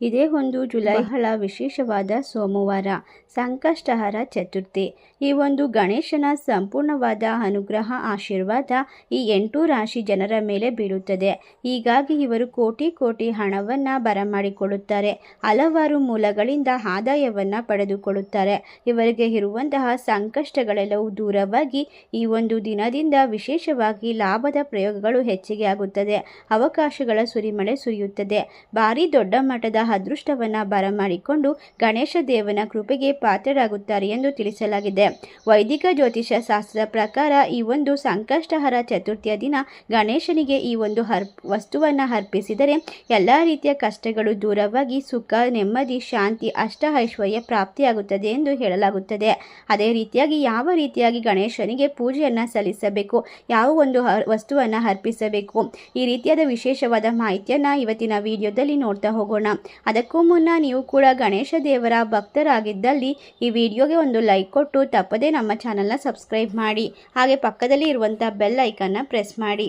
ಇದೇ ಒಂದು ಜುಲೈ ಬಹಳ ವಿಶೇಷವಾದ ಸೋಮವಾರ, ಸಂಕಷ್ಟಹರ ಚತುರ್ಥಿ. ಈ ಒಂದು ಗಣೇಶನ ಸಂಪೂರ್ಣವಾದ ಅನುಗ್ರಹ, ಆಶೀರ್ವಾದ ಈ ಎಂಟು ರಾಶಿ ಜನರ ಮೇಲೆ ಬೀಳುತ್ತದೆ. ಹೀಗಾಗಿ ಇವರು ಕೋಟಿ ಕೋಟಿ ಹಣವನ್ನು ಬರಮಾಡಿಕೊಳ್ಳುತ್ತಾರೆ. ಹಲವಾರು ಮೂಲಗಳಿಂದ ಆದಾಯವನ್ನು ಪಡೆದುಕೊಳ್ಳುತ್ತಾರೆ. ಇವರಿಗೆ ಇರುವಂತಹ ಸಂಕಷ್ಟಗಳೆಲ್ಲವೂ ದೂರವಾಗಿ ಈ ಒಂದು ದಿನದಿಂದ ವಿಶೇಷವಾಗಿ ಲಾಭದ ಪ್ರಯೋಗಗಳು ಹೆಚ್ಚಿಗೆ ಆಗುತ್ತದೆ. ಅವಕಾಶಗಳ ಸುರಿಮಳೆ ಸುರಿಯುತ್ತದೆ. ಭಾರಿ ದೊಡ್ಡ ಮಟ್ಟದ ಅದೃಷ್ಟವನ್ನು ಬರಮಾಡಿಕೊಂಡು ಗಣೇಶ ದೇವನ ಕೃಪೆಗೆ ಪಾತ್ರರಾಗುತ್ತಾರೆ ಎಂದು ತಿಳಿಸಲಾಗಿದೆ. ವೈದಿಕ ಜ್ಯೋತಿಷ ಶಾಸ್ತ್ರದ ಪ್ರಕಾರ ಈ ಒಂದು ಸಂಕಷ್ಟಹರ ಚತುರ್ಥಿಯ ದಿನ ಗಣೇಶನಿಗೆ ಈ ಒಂದು ಹರ್, ವಸ್ತುವನ್ನು ಅರ್ಪಿಸಿದರೆ ಎಲ್ಲ ರೀತಿಯ ಕಷ್ಟಗಳು ದೂರವಾಗಿ ಸುಖ, ನೆಮ್ಮದಿ, ಶಾಂತಿ ಅಷ್ಟ ಐಶ್ವರ್ಯ ಪ್ರಾಪ್ತಿಯಾಗುತ್ತದೆ ಎಂದು ಹೇಳಲಾಗುತ್ತದೆ. ಅದೇ ರೀತಿಯಾಗಿ ಯಾವ ರೀತಿಯಾಗಿ ಗಣೇಶನಿಗೆ ಪೂಜೆಯನ್ನು ಸಲ್ಲಿಸಬೇಕು, ಯಾವ ಒಂದು ವಸ್ತುವನ್ನು ಅರ್ಪಿಸಬೇಕು, ಈ ರೀತಿಯಾದ ವಿಶೇಷವಾದ ಮಾಹಿತಿಯನ್ನು ಇವತ್ತಿನ ವಿಡಿಯೋದಲ್ಲಿ ನೋಡ್ತಾ ಹೋಗೋಣ. ಅದಕ್ಕೂ ಮುನ್ನ ನೀವು ಕೂಡ ಗಣೇಶ ದೇವರ ಭಕ್ತರಾಗಿದ್ದಲ್ಲಿ ಈ ವಿಡಿಯೋಗೆ ಒಂದು ಲೈಕ್ ಕೊಟ್ಟು ತಪ್ಪದೇ ನಮ್ಮ ಚಾನಲ್ನ ಸಬ್ಸ್ಕ್ರೈಬ್ ಮಾಡಿ. ಹಾಗೆ ಪಕ್ಕದಲ್ಲಿ ಇರುವಂಥ ಬೆಲ್ ಐಕನ್ನ ಪ್ರೆಸ್ ಮಾಡಿ.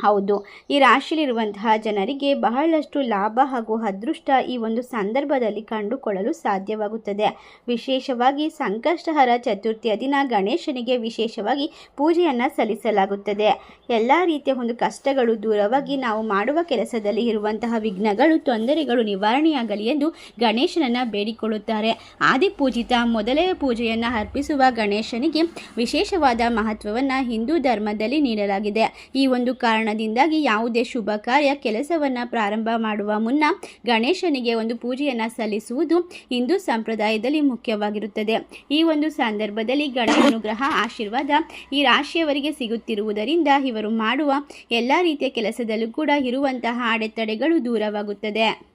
ಹೌದು. ಈ ರಾಶಿಯಲ್ಲಿರುವಂತಹ ಜನರಿಗೆ ಬಹಳಷ್ಟು ಲಾಭ ಹಾಗೂ ಅದೃಷ್ಟ ಈ ಒಂದು ಸಂದರ್ಭದಲ್ಲಿ ಕಂಡುಕೊಳ್ಳಲು ಸಾಧ್ಯವಾಗುತ್ತದೆ. ವಿಶೇಷವಾಗಿ ಸಂಕಷ್ಟಹರ ಚತುರ್ಥಿಯ ದಿನ ಗಣೇಶನಿಗೆ ವಿಶೇಷವಾಗಿ ಪೂಜೆಯನ್ನು ಸಲ್ಲಿಸಲಾಗುತ್ತದೆ. ಎಲ್ಲ ರೀತಿಯ ಒಂದು ಕಷ್ಟಗಳು ದೂರವಾಗಿ ನಾವು ಮಾಡುವ ಕೆಲಸದಲ್ಲಿ ಇರುವಂತಹ ವಿಘ್ನಗಳು, ತೊಂದರೆಗಳು ನಿವಾರಣೆಯಾಗಲಿ ಎಂದು ಗಣೇಶನನ್ನು ಬೇಡಿಕೊಳ್ಳುತ್ತಾರೆ. ಆದಿಪೂಜಿತ ಮೊದಲೇ ಪೂಜೆಯನ್ನು ಅರ್ಪಿಸುವ ಗಣೇಶನಿಗೆ ವಿಶೇಷವಾದ ಮಹತ್ವವನ್ನು ಹಿಂದೂ ಧರ್ಮದಲ್ಲಿ ನೀಡಲಾಗಿದೆ. ಈ ಒಂದು ಕಾರಣದಿಂದಾಗಿ ಯಾವುದೇ ಶುಭ ಕಾರ್ಯ ಕೆಲಸವನ್ನು ಪ್ರಾರಂಭ ಮಾಡುವ ಮುನ್ನ ಗಣೇಶನಿಗೆ ಒಂದು ಪೂಜೆಯನ್ನು ಸಲ್ಲಿಸುವುದು ಹಿಂದೂ ಸಂಪ್ರದಾಯದಲ್ಲಿ ಮುಖ್ಯವಾಗಿರುತ್ತದೆ. ಈ ಒಂದು ಸಂದರ್ಭದಲ್ಲಿ ಗಣೇಶ ಅನುಗ್ರಹ, ಆಶೀರ್ವಾದ ಈ ರಾಶಿಯವರಿಗೆ ಸಿಗುತ್ತಿರುವುದರಿಂದ ಇವರು ಮಾಡುವ ಎಲ್ಲ ರೀತಿಯ ಕೆಲಸದಲ್ಲೂ ಕೂಡ ಇರುವಂತಹ ಅಡೆತಡೆಗಳು ದೂರವಾಗುತ್ತದೆ.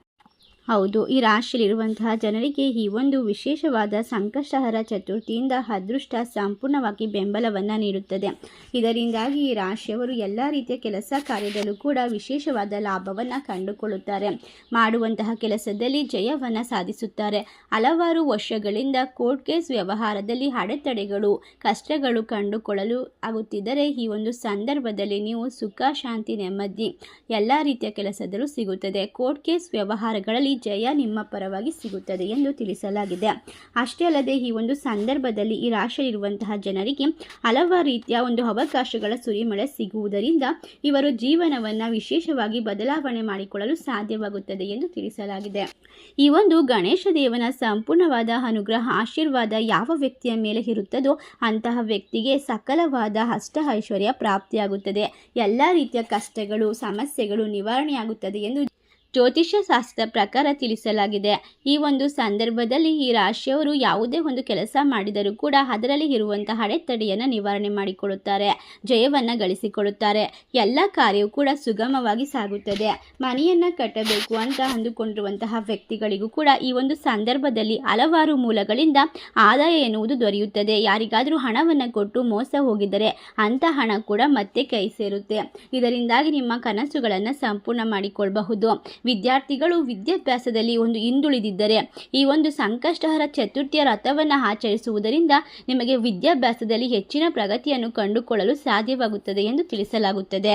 ಹೌದು, ಈ ರಾಶಿಯಲ್ಲಿರುವಂತಹ ಜನರಿಗೆ ಈ ಒಂದು ವಿಶೇಷವಾದ ಸಂಕಷ್ಟಹರ ಚತುರ್ಥಿಯಿಂದ ಅದೃಷ್ಟ ಸಂಪೂರ್ಣವಾಗಿ ಬೆಂಬಲವನ್ನು ನೀಡುತ್ತದೆ. ಇದರಿಂದಾಗಿ ಈ ರಾಶಿಯವರು ಎಲ್ಲ ರೀತಿಯ ಕೆಲಸ ಕಾರ್ಯದಲ್ಲೂ ಕೂಡ ವಿಶೇಷವಾದ ಲಾಭವನ್ನು ಕಂಡುಕೊಳ್ಳುತ್ತಾರೆ. ಮಾಡುವಂತಹ ಕೆಲಸದಲ್ಲಿ ಜಯವನ್ನು ಸಾಧಿಸುತ್ತಾರೆ. ಹಲವಾರು ವರ್ಷಗಳಿಂದ ಕೋರ್ಟ್ ಕೇಸ್ ವ್ಯವಹಾರದಲ್ಲಿ ಅಡೆತಡೆಗಳು, ಕಷ್ಟಗಳು ಕಂಡುಕೊಳ್ಳಲು ಆಗುತ್ತಿದ್ದರೆ ಈ ಒಂದು ಸಂದರ್ಭದಲ್ಲಿ ನೀವು ಸುಖ, ಶಾಂತಿ, ನೆಮ್ಮದಿ ಎಲ್ಲ ರೀತಿಯ ಕೆಲಸದಲ್ಲೂ ಸಿಗುತ್ತದೆ. ಕೋರ್ಟ್ ಕೇಸ್ ವ್ಯವಹಾರಗಳಲ್ಲಿ ಜಯ ನಿಮ್ಮ ಪರವಾಗಿ ಸಿಗುತ್ತದೆ ಎಂದು ತಿಳಿಸಲಾಗಿದೆ. ಅಷ್ಟೇ ಅಲ್ಲದೆ ಈ ಒಂದು ಸಂದರ್ಭದಲ್ಲಿ ಈ ರಾಶಿಯಲ್ಲಿರುವಂತಹ ಜನರಿಗೆ ಹಲವಾರು ರೀತಿಯ ಒಂದು ಅವಕಾಶಗಳ ಸುರಿಮಳೆ ಸಿಗುವುದರಿಂದ ಇವರು ಜೀವನವನ್ನು ವಿಶೇಷವಾಗಿ ಬದಲಾವಣೆ ಮಾಡಿಕೊಳ್ಳಲು ಸಾಧ್ಯವಾಗುತ್ತದೆ ಎಂದು ತಿಳಿಸಲಾಗಿದೆ. ಈ ಒಂದು ಗಣೇಶ ದೇವನ ಸಂಪೂರ್ಣವಾದ ಅನುಗ್ರಹ, ಆಶೀರ್ವಾದ ಯಾವ ವ್ಯಕ್ತಿಯ ಮೇಲೆ ಇರುತ್ತದೋ ಅಂತಹ ವ್ಯಕ್ತಿಗೆ ಸಕಲವಾದ ಅಷ್ಟ ಐಶ್ವರ್ಯ ಪ್ರಾಪ್ತಿಯಾಗುತ್ತದೆ. ಎಲ್ಲ ರೀತಿಯ ಕಷ್ಟಗಳು, ಸಮಸ್ಯೆಗಳು ನಿವಾರಣೆಯಾಗುತ್ತದೆ ಎಂದು ಜ್ಯೋತಿಷ್ಯ ಶಾಸ್ತ್ರದ ಪ್ರಕಾರ ತಿಳಿಸಲಾಗಿದೆ. ಈ ಒಂದು ಸಂದರ್ಭದಲ್ಲಿ ಈ ರಾಶಿಯವರು ಯಾವುದೇ ಒಂದು ಕೆಲಸ ಮಾಡಿದರೂ ಕೂಡ ಅದರಲ್ಲಿ ಇರುವಂತಹ ಅಡೆತಡೆಯನ್ನು ನಿವಾರಣೆ ಮಾಡಿಕೊಳ್ಳುತ್ತಾರೆ, ಜಯವನ್ನು ಗಳಿಸಿಕೊಳ್ಳುತ್ತಾರೆ. ಎಲ್ಲ ಕಾರ್ಯವೂ ಕೂಡ ಸುಗಮವಾಗಿ ಸಾಗುತ್ತದೆ. ಮನೆಯನ್ನು ಕಟ್ಟಬೇಕು ಅಂತ ಅಂದುಕೊಂಡಿರುವಂತಹ ವ್ಯಕ್ತಿಗಳಿಗೂ ಕೂಡ ಈ ಒಂದು ಸಂದರ್ಭದಲ್ಲಿ ಹಲವಾರು ಮೂಲಗಳಿಂದ ಆದಾಯ ಎನ್ನುವುದು ದೊರೆಯುತ್ತದೆ. ಯಾರಿಗಾದರೂ ಹಣವನ್ನು ಕೊಟ್ಟು ಮೋಸ ಹೋಗಿದರೆ ಅಂತ ಹಣ ಕೂಡ ಮತ್ತೆ ಕೈ ಸೇರುತ್ತೆ. ಇದರಿಂದಾಗಿ ನಿಮ್ಮ ಕನಸುಗಳನ್ನು ಸಂಪೂರ್ಣ ಮಾಡಿಕೊಳ್ಳಬಹುದು ವಿದ್ಯಾರ್ಥಿಗಳು ವಿದ್ಯಾಭ್ಯಾಸದಲ್ಲಿ ಒಂದು ಹಿಂದುಳಿದಿದ್ದರೆ ಈ ಒಂದು ಸಂಕಷ್ಟಹರ ಚತುರ್ಥಿಯ ರಥವನ್ನು ಆಚರಿಸುವುದರಿಂದ ನಿಮಗೆ ವಿದ್ಯಾಭ್ಯಾಸದಲ್ಲಿ ಹೆಚ್ಚಿನ ಪ್ರಗತಿಯನ್ನು ಕಂಡುಕೊಳ್ಳಲು ಸಾಧ್ಯವಾಗುತ್ತದೆ ಎಂದು ತಿಳಿಸಲಾಗುತ್ತದೆ.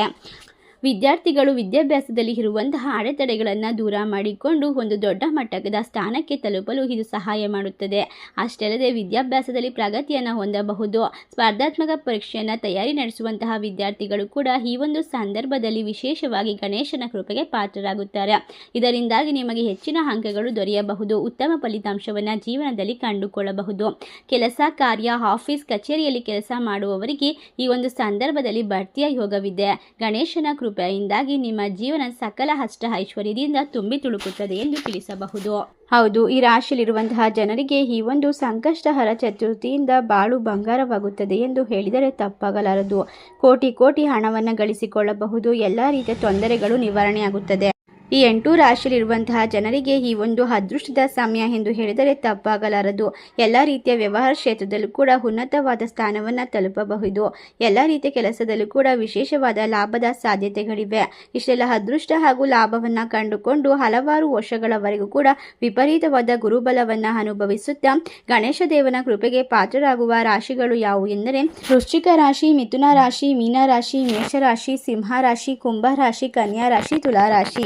ವಿದ್ಯಾರ್ಥಿಗಳು ವಿದ್ಯಾಭ್ಯಾಸದಲ್ಲಿ ಇರುವಂತಹ ಅಡೆತಡೆಗಳನ್ನು ದೂರ ಮಾಡಿಕೊಂಡು ಒಂದು ದೊಡ್ಡ ಮಟ್ಟದ ಸ್ಥಾನಕ್ಕೆ ತಲುಪಲು ಇದು ಸಹಾಯ ಮಾಡುತ್ತದೆ. ಅಷ್ಟಲ್ಲದೆ ವಿದ್ಯಾಭ್ಯಾಸದಲ್ಲಿ ಪ್ರಗತಿಯನ್ನು ಹೊಂದಬಹುದು. ಸ್ಪರ್ಧಾತ್ಮಕ ಪರೀಕ್ಷೆಯನ್ನು ತಯಾರಿ ನಡೆಸುವಂತಹ ವಿದ್ಯಾರ್ಥಿಗಳು ಕೂಡ ಈ ಒಂದು ಸಂದರ್ಭದಲ್ಲಿ ವಿಶೇಷವಾಗಿ ಗಣೇಶನ ಕೃಪೆಗೆ ಪಾತ್ರರಾಗುತ್ತಾರೆ. ಇದರಿಂದಾಗಿ ನಿಮಗೆ ಹೆಚ್ಚಿನ ಅಂಕಗಳು ದೊರೆಯಬಹುದು. ಉತ್ತಮ ಫಲಿತಾಂಶವನ್ನು ಜೀವನದಲ್ಲಿ ಕಂಡುಕೊಳ್ಳಬಹುದು. ಕೆಲಸ, ಕಾರ್ಯ, ಆಫೀಸ್, ಕಚೇರಿಯಲ್ಲಿ ಕೆಲಸ ಮಾಡುವವರಿಗೆ ಈ ಒಂದು ಸಂದರ್ಭದಲ್ಲಿ ಬಡ್ತಿಯ ಯೋಗವಿದೆ. ಗಣೇಶನ ಕೃಪೆಯಿಂದಾಗಿ ನಿಮ್ಮ ಜೀವನ ಸಕಲ ಅಷ್ಟ ಐಶ್ವರ್ಯದಿಂದ ತುಂಬಿ ತುಳುಕುತ್ತದೆ ಎಂದು ತಿಳಿಸಬಹುದು. ಹೌದು, ಈ ರಾಶಿಯಲ್ಲಿರುವಂತಹ ಜನರಿಗೆ ಈ ಒಂದು ಸಂಕಷ್ಟಹರ ಚತುರ್ಥಿಯಿಂದ ಬಾಳು ಬಂಗಾರವಾಗುತ್ತದೆ ಎಂದು ಹೇಳಿದರೆ ತಪ್ಪಾಗಲಾರದು. ಕೋಟಿ ಕೋಟಿ ಹಣವನ್ನು ಗಳಿಸಿಕೊಳ್ಳಬಹುದು. ಎಲ್ಲ ರೀತಿಯ ತೊಂದರೆಗಳು ನಿವಾರಣೆಯಾಗುತ್ತದೆ. ಈ ಎಂಟು ರಾಶಿಯಲ್ಲಿರುವಂತಹ ಜನರಿಗೆ ಈ ಒಂದು ಅದೃಷ್ಟದ ಸಮಯ ಎಂದು ಹೇಳಿದರೆ ತಪ್ಪಾಗಲಾರದು. ಎಲ್ಲ ರೀತಿಯ ವ್ಯವಹಾರ ಕ್ಷೇತ್ರದಲ್ಲೂ ಕೂಡ ಉನ್ನತವಾದ ಸ್ಥಾನವನ್ನು ತಲುಪಬಹುದು. ಎಲ್ಲ ರೀತಿಯ ಕೆಲಸದಲ್ಲೂ ಕೂಡ ವಿಶೇಷವಾದ ಲಾಭದ ಸಾಧ್ಯತೆಗಳಿವೆ. ಇಷ್ಟೆಲ್ಲ ಅದೃಷ್ಟ ಹಾಗೂ ಲಾಭವನ್ನು ಕಂಡುಕೊಂಡು ಹಲವಾರು ವರ್ಷಗಳವರೆಗೂ ಕೂಡ ವಿಪರೀತವಾದ ಗುರುಬಲವನ್ನು ಅನುಭವಿಸುತ್ತಾ ಗಣೇಶ ದೇವನ ಕೃಪೆಗೆ ಪಾತ್ರರಾಗುವ ರಾಶಿಗಳು ಯಾವುವು ಎಂದರೆ ವೃಶ್ಚಿಕ ರಾಶಿ, ಮಿಥುನ ರಾಶಿ, ಮೀನ ರಾಶಿ, ಮೇಷ ರಾಶಿ, ಸಿಂಹ ರಾಶಿ, ಕುಂಭ ರಾಶಿ, ಕನ್ಯಾ ರಾಶಿ, ತುಲಾ ರಾಶಿ.